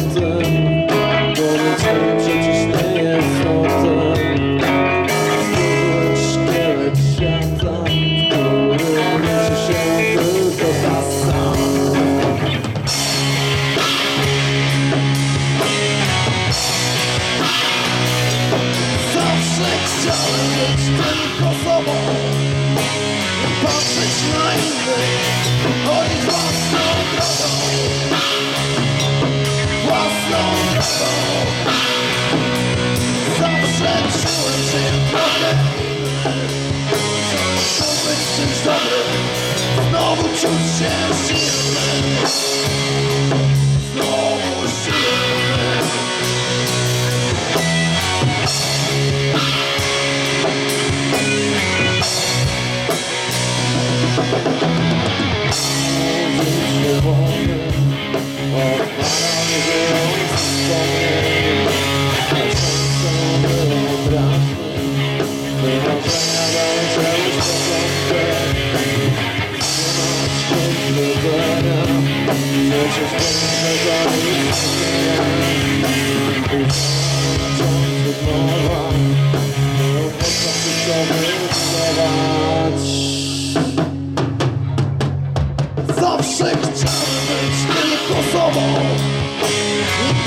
dzień przecież nie jest świata W którym się tylko ta sama Zawsze chciałem być tylko sobą. Patrzeć na innych Chodzić własną drogą Zawsze czułem się trochę inny Zamiast być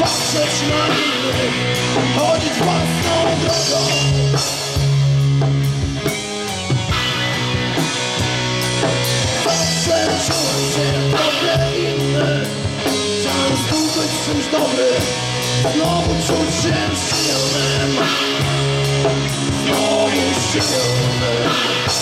Patrzeć na innych Chodzić własną drogą. Zawsze czułem się trochę inny znów być czymś dobrym Znowu czuć się silnym Znowu silnym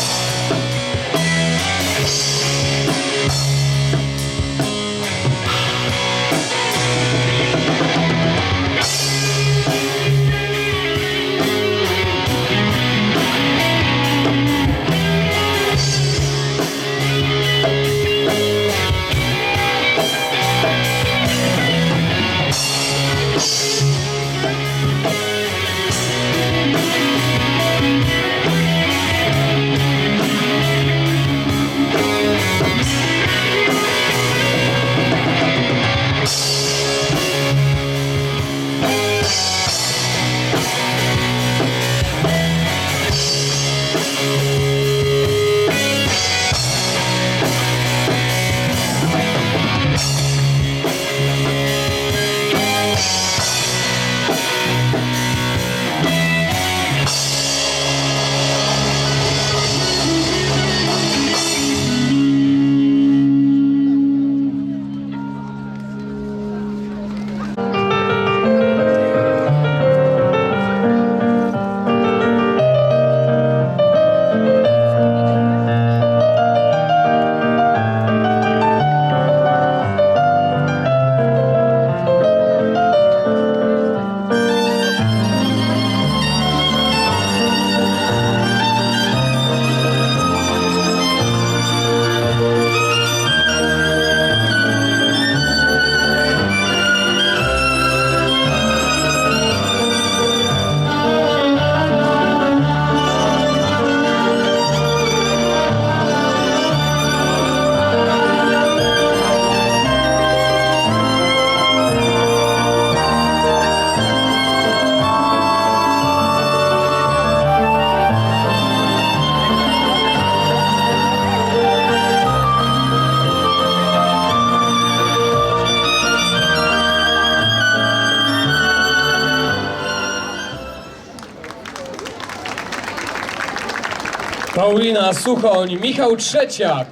Paulina Suchoń, Michał Trzeciak.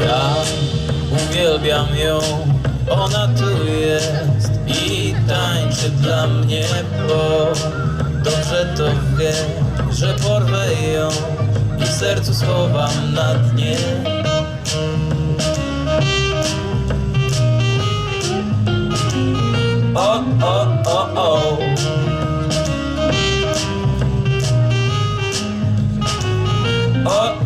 Ja uwielbiam ją, ona tu jest tańczy dla mnie, bo dobrze to wie, że porwę ją i w sercu schowam na dnie. O. O, o, o, o.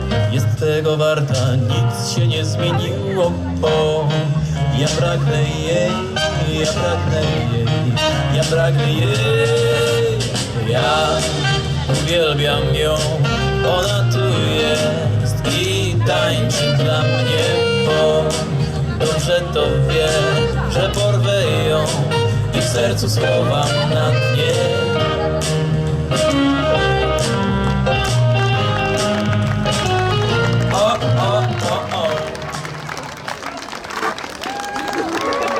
jest tego warta, nic się nie zmieniło, bo ja pragnę jej, ja pragnę jej, ja pragnę jej. Ja uwielbiam ją, ona tu jest i tańczy dla mnie, bo dobrze to wie, że porwę ją i w sercu słowa na dnie.